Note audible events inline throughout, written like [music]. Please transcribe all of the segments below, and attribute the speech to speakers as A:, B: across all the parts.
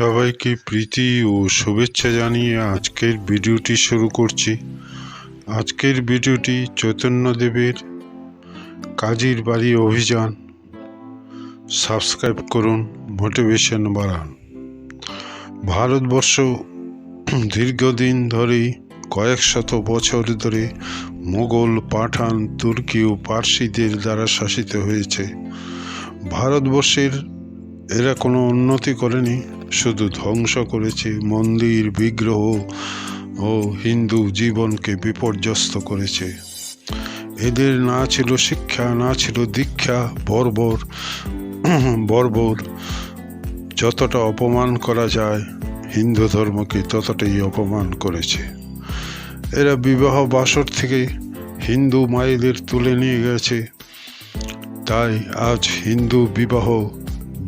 A: সবাইকে প্রীতি ও শুভেচ্ছা জানিয়ে আজকের ভিডিওটি শুরু করছি। আজকের ভিডিওটি চৈতন্যদেবের কাজীর বাড়ি অভিযান। সাবস্ক্রাইব করুন, মোটিভেশন বাড়ান। ভারতবর্ষ দীর্ঘদিন ধরেই কয়েক শত বছর ধরে মোগল পাঠান তুর্কি ও পার্সিদের দ্বারা শাসিত হয়েছে। ভারতবর্ষের এরা কোনো উন্নতি করেনি, শুধু ধ্বংস করেছে মন্দির, বিগ্রহ ও হিন্দু জীবনকে বিপর্যস্ত করেছে। এদের না ছিল শিক্ষা, না ছিল দীক্ষা, বর্বর বর্বর। যতটা অপমান করা যায়, হিন্দু ধর্মকে ততটাই অপমান করেছে। এরা বিবাহ বাসর থেকে হিন্দু মায়েদের তুলে নিয়ে গেছে। তাই আজ হিন্দু বিবাহ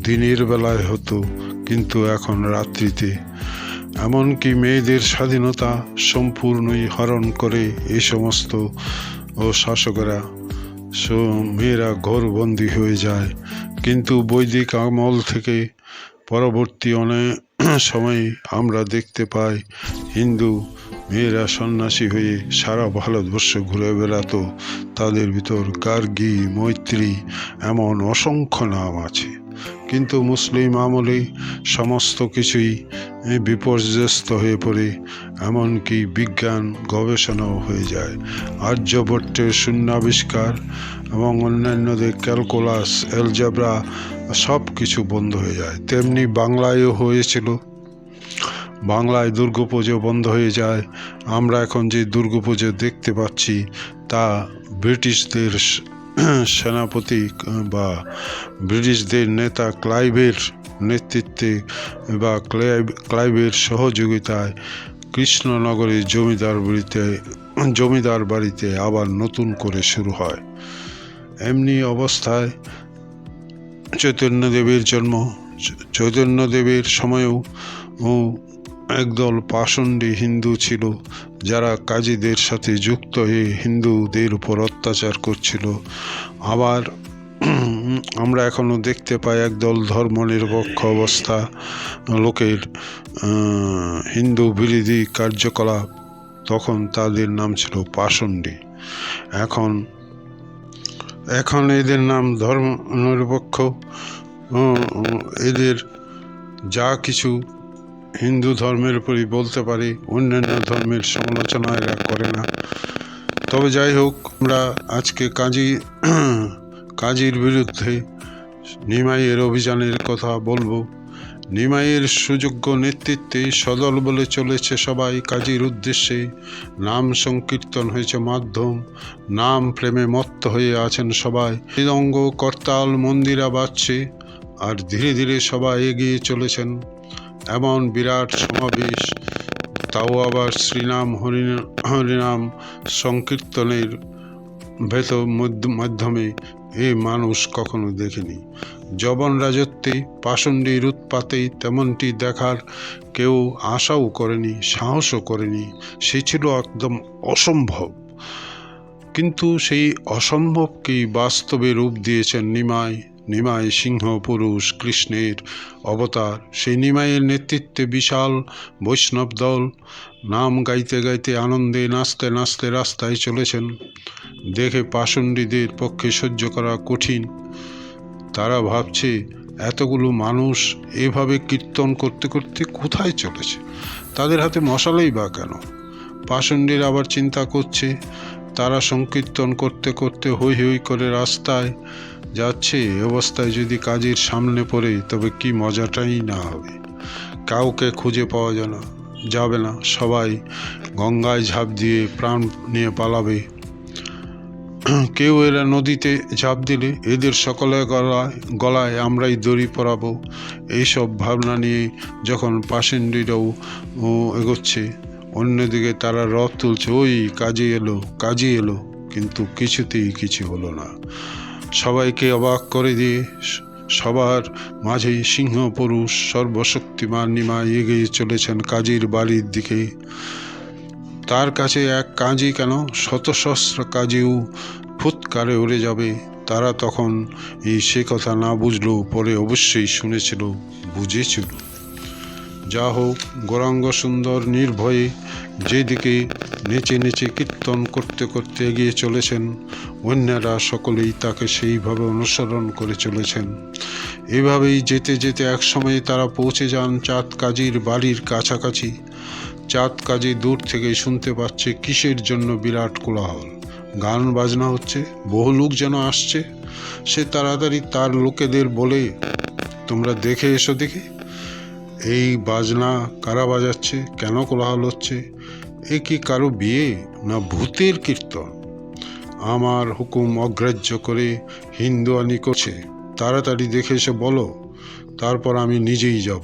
A: দিনের বেলায় হতো, কিন্তু এখন রাত্রিতে। এমনকি মেয়েদের স্বাধীনতা সম্পূর্ণই হরণ করে এই সমস্ত। ও শাসকেরা মেয়েরা ঘরবন্দি হয়ে যায়। কিন্তু বৈদিক আমল থেকে পরবর্তী অনেক সময় আমরা দেখতে পাই, হিন্দু মেয়েরা সন্ন্যাসী হয়ে সারা ভারতবর্ষ ঘুরে বেড়াতো। তাদের ভিতর গার্গী, মৈত্রী, এমন অসংখ্য নাম আছে। কিন্তু মুসলিম আমলে সমস্ত কিছুই বিপর্যস্ত হয়ে পড়ে, এমনকি বিজ্ঞান গবেষণাও হয়ে যায়। আর্যভট্টের শূন্যাবিষ্কার এবং অন্যান্যদের ক্যালকুলাস, এলজাব্রা সব কিছু বন্ধ হয়ে যায়। তেমনি বাংলায়ও হয়েছিল। বাংলায় দুর্গাপুজো বন্ধ হয়ে যায়। আমরা এখন যে দুর্গাপুজো দেখতে পাচ্ছি, তা ব্রিটিশদের [clears throat] সেনাপতি বা ব্রিটিশদের নেতা ক্লাইভের নেতৃত্বে বা ক্লাইভ, ক্লাইভের সহযোগিতায় কৃষ্ণনগরের জমিদার বাড়িতে জমিদার বাড়িতে আবার নতুন করে শুরু হয়। এমনি অবস্থায় চৈতন্যদেবের জন্ম, চৈতন্যদেবের সময়েও একদল পাষণ্ডী হিন্দু ছিল, যারা কাজীদের সাথে যুক্ত হয়ে হিন্দুদের উপর অত্যাচার করছিল। আবার আমরা এখনও দেখতে পাই একদল ধর্মনিরপেক্ষ অবস্থা লোকের হিন্দু বিরোধী কার্যকলাপ, তখন তাদের নাম ছিল পাষণ্ডী। এখন এখন এদের নাম ধর্ম নিরপেক্ষ এদের যা কিছু হিন্দু ধর্মের উপরই বলতে পারি, অন্যান্য ধর্মের সমালোচনা এরা করে না। তবে যাই হোক, আমরা আজকে কাজী, কাজীর বিরুদ্ধে নিমাইয়ের অভিযানের কথা বলব। নিমাইয়ের সুযোগ্য নেতৃত্বে সদল বলে চলেছে সবাই। কাজীর উদ্দেশ্যে নাম সংকীর্তন হয়েছে মাধ্যম, নাম প্রেমে মত্ত হয়ে আছেন সবাই। মৃদঙ্গ করতাল মন্দিরা বাজছে আর ধীরে ধীরে সবাই এগিয়ে চলেছেন। এমন বিরাট সমাবেশ, তাও আবার শ্রীনাম হরি হরিনাম সংকীর্তনের ভেতর মধ্য- মাধ্যমে এ মানুষ কখনো দেখেনি। জবন রাজত্বে পাষণ্ডীর উৎপাতে তেমনটি দেখার কেউ আশাও করেনি, সাহসও করেনি। সে ছিল একদম অসম্ভব। কিন্তু সেই অসম্ভবকেই বাস্তবে রূপ দিয়েছেন নিমাই। নিমাই সিংহ পুরুষ কৃষ্ণের অবতার। সেই নিমাইয়ের নেতৃত্বে বিশাল বৈষ্ণব দল নাম গাইতে গাইতে আনন্দে নাচতে নাচতে রাস্তায় চলেছেন। দেখে পাষণ্ডীদের পক্ষে সহ্য করা কঠিন। তারা ভাবছে, এতগুলো মানুষ এভাবে কীর্তন করতে করতে কোথায় চলেছে? তাদের হাতে মশালাই বা কেন? পাষণ্ডীর আবার চিন্তা করছে তারা সংকীর্তন করতে করতে হই হই করে রাস্তায় যাচ্ছে। এ অবস্থায় যদি কাজের সামনে পড়ে, তবে কি মজাটাই না হবে। কাউকে খুঁজে পাওয়া যায় না, যাবে না। সবাই গঙ্গায় ঝাঁপ দিয়ে প্রাণ নিয়ে পালাবে। কেউ এরা নদীতে ঝাঁপ দিলে, এদের সকলের গলায় গলায় আমরাই দড়ি পরাবো। এইসব ভাবনা নিয়ে যখন পাশেন্ডিরাও এগোচ্ছে অন্যদিকে তারা রথ তুলছে। ওই, কাজে এলো কাজে এলো। কিন্তু কিছুতেই কিছু হলো না। সবাইকে অবাক করে দিয়ে সবার মাঝে সিংহ পুরুষ সর্বশক্তিমান নিমা এগিয়ে চলেছেন কাজীর বাড়ির দিকে। তার কাছে এক কাজী কেন? শত সহস্র কাজীও ফুৎকারে উড়ে যাবে। তারা তখন এই সে কথা না বুঝলেও পরে অবশ্যই শুনেছিল, বুঝেছিল। যা হোক গৌরাঙ্গ সুন্দর নির্ভয়ে যেদিকে নেচে নেচে কীর্তন করতে করতে এগিয়ে চলেছেন, অন্যরা সকলেই তাকে সেইভাবে অনুসরণ করে চলেছেন। এভাবেই যেতে যেতে একসময় তারা পৌঁছে যান চাঁদ কাজীর বাড়ির কাছাকাছি। চাঁদ কাজী দূর থেকে শুনতে পাচ্ছে কিসের জন্য বিরাট কোলাহল। গান বাজনা হচ্ছে, বহু লোক যেন আসছে। সে তাড়াতাড়ি তার লোকেদের বলে, তোমরা দেখে এসো দেখি। এই বাজনা কারা বাজাচ্ছে? কেন কোলাহল হচ্ছে? এ কি কারও বিয়ে না ভূতের কীর্তন? আমার হুকুম অগ্রাহ্য করে হিন্দু আনি করছে তাড়াতাড়ি দেখে এসে বলো, তারপর আমি নিজেই যাব।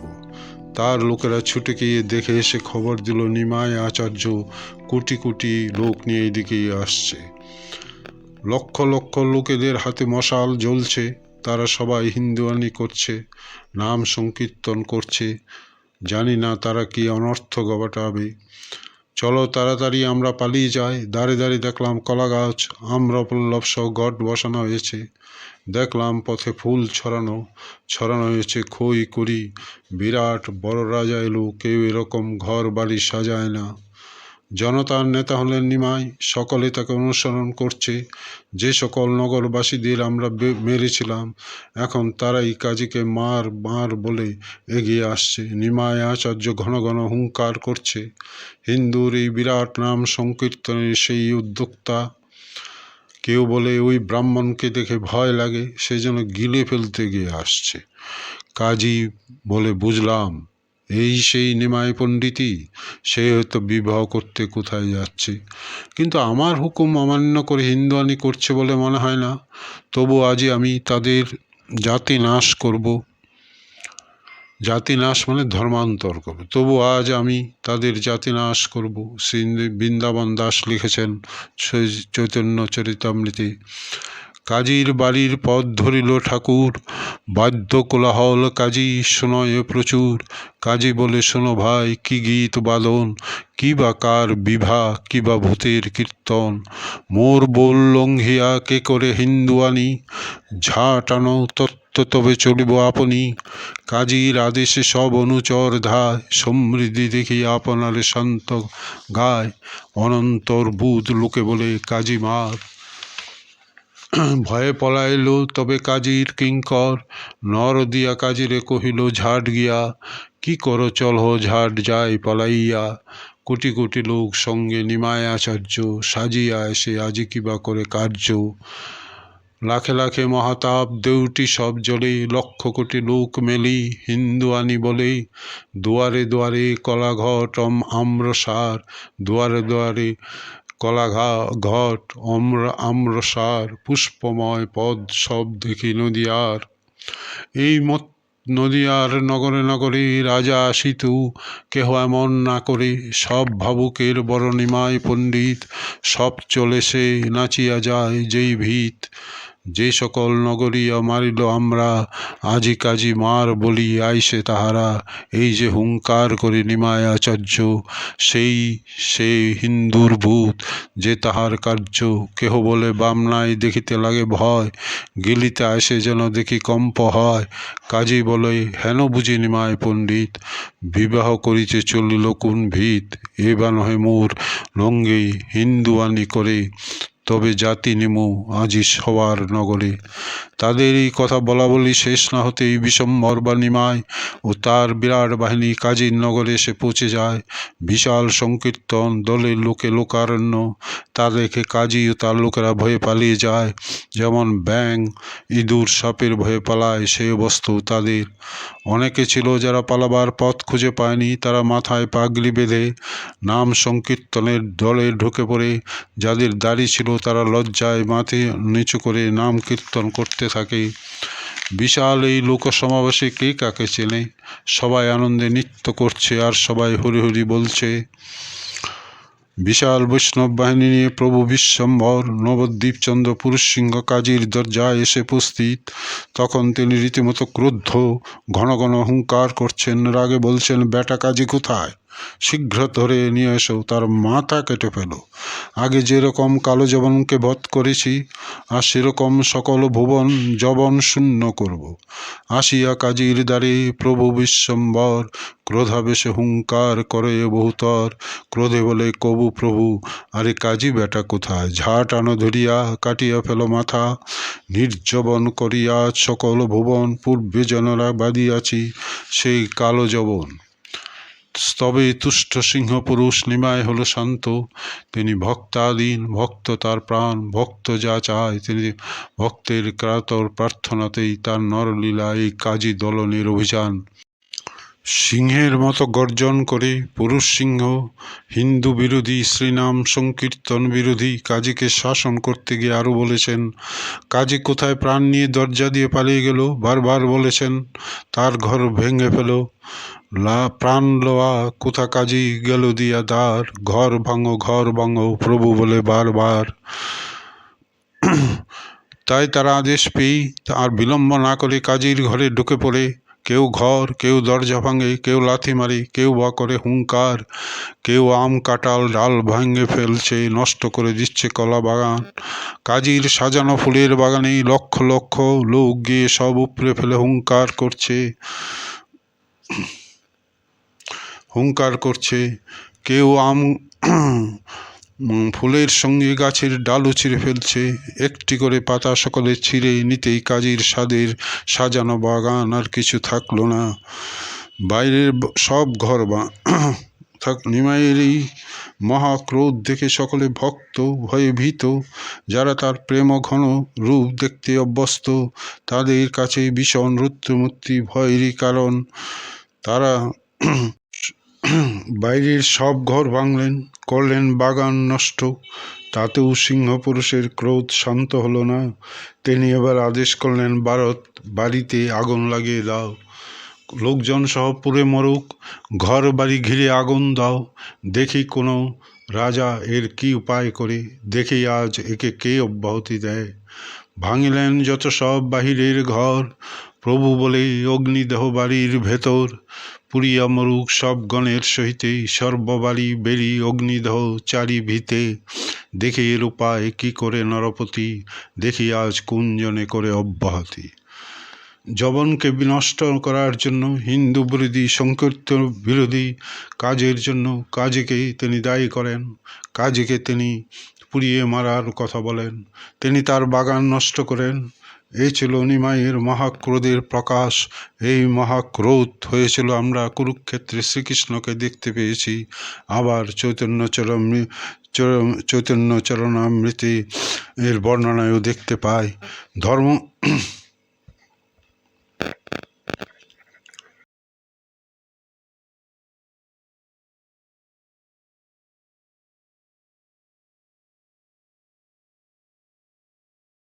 A: তার লোকেরা ছুটে গিয়ে দেখে এসে খবর দিল নিমায় আচার্য কোটি কোটি লোক নিয়ে এদিকেই আসছে। লক্ষ লক্ষ লোকেদের হাতে মশাল জ্বলছে। তারা সবাই হিন্দুয়ানি করছে, নাম সংকীর্তন করছে। জানি না তারা কি অনর্থ গবাটাবে। চলো তাড়াতাড়ি আমরা পালিয়ে যাই। দাঁড়ে দাঁড়িয়ে দেখলাম কলা গাছ আম্রপল্লব সহ গট বসানো হয়েছে। দেখলাম পথে ফুল ছড়ানো ছড়ানো হয়েছে খই করি বিরাট বড় রাজা এলো, কেউ এরকম ঘর বাড়ি সাজায় না। জনতার নেতা হলেন নিমাই সকলে তাকে অনুসরণ করছে। যে সকল নগরবাসীদের আমরা মেরেছিলাম, এখন তারাই কাজীকে মার মার বলে এগিয়ে আসছে। নিমাই আচার্য ঘন ঘন হুঙ্কার করছে। হিন্দুর এই বিরাট নাম সংকীর্তনের সেই উদ্যোক্তা, কেউ বলে ওই ব্রাহ্মণকে দেখে ভয় লাগে সেজন্য গিলে ফেলতে গিয়ে আসছে। কাজী বলে, বুঝলাম এই সেই নিমাই পণ্ডিতই, সে হয়তো বিবাহ করতে কোথায় যাচ্ছে। কিন্তু আমার হুকুম অমান্য করে হিন্দুয়ানি করছে বলে মনে হয় না। তবু আজই আমি তাদের জাতি নাশ করব। জাতি নাশ মানে ধর্মান্তর করবে। তবু আজ আমি তাদের জাতি নাশ করব। শ্রী বৃন্দাবন দাস লিখেছেন চৈতন্য চরিতামৃতে। কাজীর বাড়ির পথ ধরিল ঠাকুর। বাদ্য কোলাহল কাজী শোনয় প্রচুর। কাজী বলে, শোনো ভাই, কি গীত বাদন? কি বা কার বিভা? কি বা ভূতের কীর্তন? মোর বোল লঙ্ঘিয়া কে করে হিন্দুয়ানি ঝাঁটানো তত্ত্ব তবে চলিব আপনি। কাজীর আদেশে সব অনুচর ধায়, সমৃদ্ধি দেখি আপনারে শান্ত গায়। অনন্তর বুধ লোকে বলে, কাজী মার ভয়ে পলাইল, তবে কাজীর কিঙ্কর। নর দিয়া কাজীরে কহিল, ঝাট গিয়া, কি করো চলহ ঝাট যাই পলাইয়া। কোটি কোটি লোক সঙ্গে নিমায় আচার্য, সাজিয়া এসে আজি কিবা করে কার্য। লাখে লাখে মহাতাপ, দেউটি সব জলে লক্ষ কোটি লোক মেলি, হিন্দু আনি বলে, দুয়ারে দুয়ারে কলাঘট অম আম্রসার, দুয়ারে দুয়ারে কলা ঘা- ঘট অম্র আম্রসার, পুষ্পময় পদ সব দেখি নদীয়ার। এই মত নদীয়ার নগরে নগরে রাজা আসিতু কেহ এমন না করে, সব ভাবুকের বরণিমায় পণ্ডিত, সব চলে সে নাচিয়া যায় যেই ভিত। যে সকল নগরীয় মারিল আমরা, আজি কাজী মার বলি আইসে তাহারা। এই যে হুঙ্কার করে নিমায় আচার্য সেই সেই হিন্দুর ভূত যে তাহার কার্য, কেহ বলে বামনায় দেখিতে লাগে ভয়। গিলিতে আসে যেন দেখি কম্প হয়। কাজী বলে, হেন বুঝি নিমায় পণ্ডিত, বিবাহ করিতে চলিল কোন ভিত? এবা নহে মোর লঙ্গে হিন্দুয়ানি করে তবে জাতি নিমু আজি সবার নগরে তাদের এই কথা বলা বলি শেষ না হতেই বিষম্বর বা নিমায় ও তার বিরাট বাহিনী কাজীর নগরে এসে পৌঁছে যায়। বিশাল সংকীর্তন দলের লোকে লোকারণ্য তা দেখে কাজী ও তার লোকেরা ভয়ে পালিয়ে যায়। যেমন ব্যাং ইঁদুর, সাপের ভয়ে পালায় সে অবস্থাও তাদের। অনেকে ছিল যারা পালাবার পথ খুঁজে পায়নি, তারা মাথায় পাগলি বেঁধে নাম সংকীর্তনের দলে ঢুকে পড়ে। যাদের দাড়ি ছিল তারা লজ্জায় মাথে নিচু করে নাম কীর্তন করতে থাকে। বিশাল এই লোক সমাবেশে কে কাকে চেনে? সবাই আনন্দে নৃত্য করছে আর সবাই হরি হরি বলছে। বিশাল বৈষ্ণব বাহিনী নিয়ে প্রভু বিশ্বম্বর নবদ্বীপচন্দ্র পুরুষ সিংহ কাজীর দরজায় এসে উপস্থিত। তখন তিনি রীতিমতো ক্রুদ্ধ, ঘন ঘন হুঙ্কার করছেন, রাগে বলছেন, বেটা কাজী কোথায়? শীঘ্র ধরে নিয়ে এসো, তার মাথা কেটে ফেলো। আগে যেরকম কালো জবনকে বধ করেছি আর সেরকম সকল ভুবন জবন শূন্য করব। আসিয়া কাজীর দ্বারে প্রভু বিশ্বম্বর ক্রোধাবেশে হুঙ্কার করে বহুতর। ক্রোধে বলে, কবু প্রভু, আরে কাজী বেটা কোথায়? ঝাট আনো ধরিয়া কাটিয়া ফেলো মাথা। নির্জবন করিয়া সকল ভুবন পূর্বে জনরা বাদিয়াছি সেই কালো জবন। স্তবে তুষ্ট সিংহ পুরুষ নিমায় হল শান্ত। তিনি ভক্তাধীন, ভক্ত তার প্রাণ, ভক্ত যা চায়। তিনি ভক্তের ক্রাতর প্রার্থনাতেই তার নরলীলা এই কাজী দলনের অভিযান। সিংহের মতো গর্জন করে পুরুষ সিংহ, হিন্দু বিরোধী, শ্রীনাম সংকীর্তন বিরোধী কাজীকে শাসন করতে গিয়ে আরও বলেছেন, কাজী কোথায় প্রাণ নিয়ে দরজা দিয়ে পালিয়ে গেল? বারবার বলেছেন, তার ঘর ভেঙে ফেলো। লা, প্রাণ লোয়া কোথা কাজী গেল দিয়া দ্বার? ঘর ভাঙো ঘর ভাঙো, প্রভু বলে বারবার। [clears throat] তাই তারা আদেশ পেয়েই আর বিলম্ব না করে কাজীর ঘরে ঢুকে পড়ে। কেউ ঘর, কেউ দরজা ভাঙে, কেউ লাথি মারে, কেউ বা করে হুঙ্কার, কেউ আম কাঁঠাল, ডাল ভাঙে ফেলছে, নষ্ট করে দিচ্ছে কলা বাগান। কাজীর সাজানো ফুলের বাগানে লক্ষ লক্ষ লোক গিয়ে সব উপড়ে ফেলে হুঙ্কার করছে। হুঙ্কার করছে। কেউ আম ফুলের সঙ্গে গাছের ডালও ছিঁড়ে ফেলছে। একটি করে পাতা সকলে ছিঁড়ে নিতেই কাজীর স্বাদের সাজানো বাগান আর কিছু থাকল না। বাইরের সব ঘর বা [clears throat] থাক নিমাইয়ের এই মহাক্রোধ দেখে সকলে ভক্ত, ভয়ে ভীত। যারা তার প্রেম ঘন রূপ দেখতে অভ্যস্ত, তাদের কাছে ভীষণ রুদ্রমূর্তি ভয়েরই কারণ। তারা [clears throat] বাইরের সব ঘর ভাঙলেন, করলেন বাগান নষ্ট। তাতেও সিংহ পুরুষের ক্রোধ শান্ত হলো না। তিনি এবার আদেশ করলেন, ভারত, বাড়িতে আগুন লাগিয়ে দাও। লোকজন সহ পুড়ে মরুক। ঘর বাড়ি ঘিরে আগুন দাও। দেখি কোনো রাজা এর কি উপায় করে। দেখি আজ একে কে অব্যাহতি দেয়। ভাঙিলেন যত সব বাহিরের ঘর। প্রভু বলে অগ্নিদেহ বাড়ির ভেতর। পুরিয়া মরুক সব গণের সহিতে সর্ববাড়ি বেরি অগ্নিদেহ চারি ভিতে দেখে এর উপায় কি করে নরপতি, দেখি আজ কুঞ্জনে করে অব্যাহতি। জবনকে বিনষ্ট করার জন্য, হিন্দু বিরোধী সংকীর্তন বিরোধী কাজের জন্য কাজীকে তিনি দায়ী করেন। কাজীকে তিনি পুড়িয়ে মারার কথা বলেন। তিনি তার বাগান নষ্ট করেন। এই ছিল নিমাইয়ের মহাক্রোধের প্রকাশ। এই মহাক্রোধ হয়েছিল আমরা কুরুক্ষেত্রে শ্রীকৃষ্ণকে দেখতে পেয়েছি। আবার চৈতন্য চরম, চৈতন্য চরণামৃতি এর বর্ণনায়ও দেখতে পাই। ধর্ম